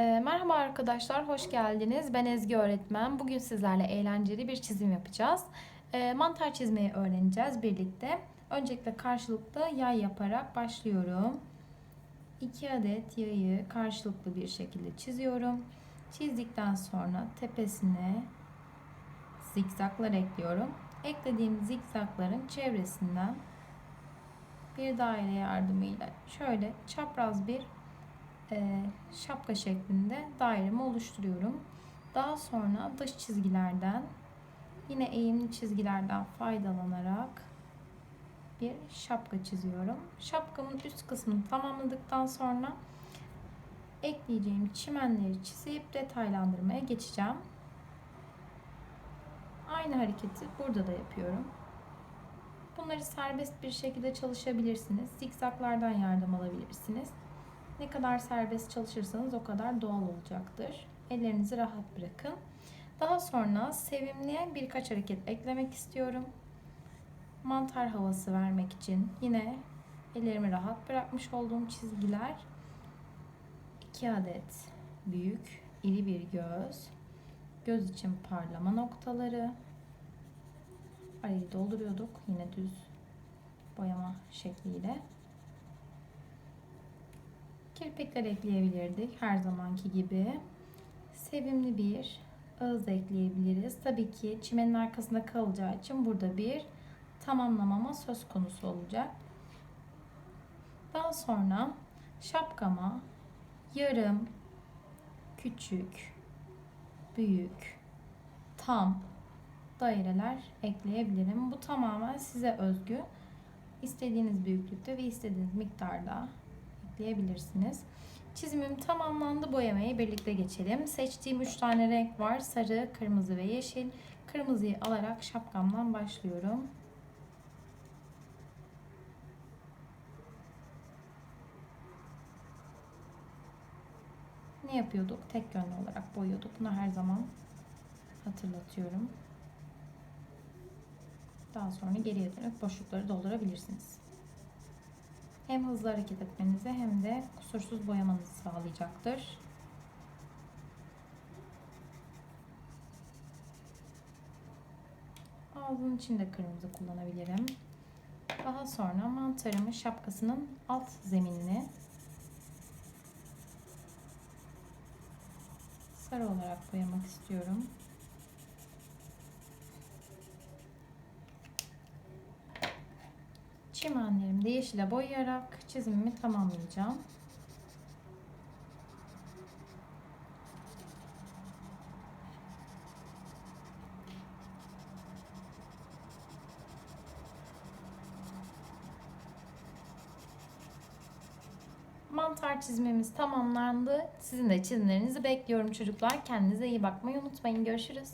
Ee, merhaba arkadaşlar, hoş geldiniz. Ben Ezgi öğretmen. Bugün sizlerle eğlenceli bir çizim yapacağız. Ee, mantar çizmeyi öğreneceğiz birlikte. Öncelikle karşılıklı yay yaparak başlıyorum. 2 adet yayı karşılıklı bir şekilde çiziyorum. Çizdikten sonra tepesine zikzaklar ekliyorum. Eklediğim zikzakların çevresinden bir daire yardımıyla şöyle çapraz bir şapka şeklinde dairemi oluşturuyorum. Daha sonra dış çizgilerden yine eğimli çizgilerden faydalanarak bir şapka çiziyorum. Şapkamın üst kısmını tamamladıktan sonra ekleyeceğim çimenleri çizip detaylandırmaya geçeceğim. Aynı hareketi burada da yapıyorum. Bunları serbest bir şekilde çalışabilirsiniz. Zikzaklardan yardım alabilirsiniz. Ne kadar serbest çalışırsanız o kadar doğal olacaktır. Ellerinizi rahat bırakın. Daha sonra sevimli birkaç hareket eklemek istiyorum. Mantar havası vermek için yine ellerimi rahat bırakmış olduğum çizgiler. 2 adet büyük, iri bir göz. Göz için parlama noktaları. Arayı dolduruyorduk yine düz boyama şekliyle. Kirpikler ekleyebilirdik her zamanki gibi. Sevimli bir ağız ekleyebiliriz. Tabii ki çimenin arkasında kalacağı için burada bir tamamlamama söz konusu olacak. Daha sonra şapkama yarım, küçük, büyük, tam daireler ekleyebilirim. Bu tamamen size özgü. İstediğiniz büyüklükte ve istediğiniz miktarda ekleyebilirsiniz. Çizimim tamamlandı. Boyamayı birlikte geçelim. Seçtiğim 3 tane renk var. Sarı, kırmızı ve yeşil. Kırmızıyı alarak şapkamdan başlıyorum. Ne yapıyorduk? Tek yönlü olarak boyuyorduk. Bunu her zaman hatırlatıyorum. Daha sonra geriye dönüp boşlukları doldurabilirsiniz hem hızlı hareket etmenizi hem de kusursuz boyamanızı sağlayacaktır. Ağzın için de kırmızı kullanabilirim. Daha sonra mantarımın şapkasının alt zeminini sarı olarak boyamak istiyorum. Çimenlerimi de yeşile boyayarak çizimimi tamamlayacağım. Mantar çizimimiz tamamlandı. Sizin de çizimlerinizi bekliyorum çocuklar. Kendinize iyi bakmayı unutmayın. Görüşürüz.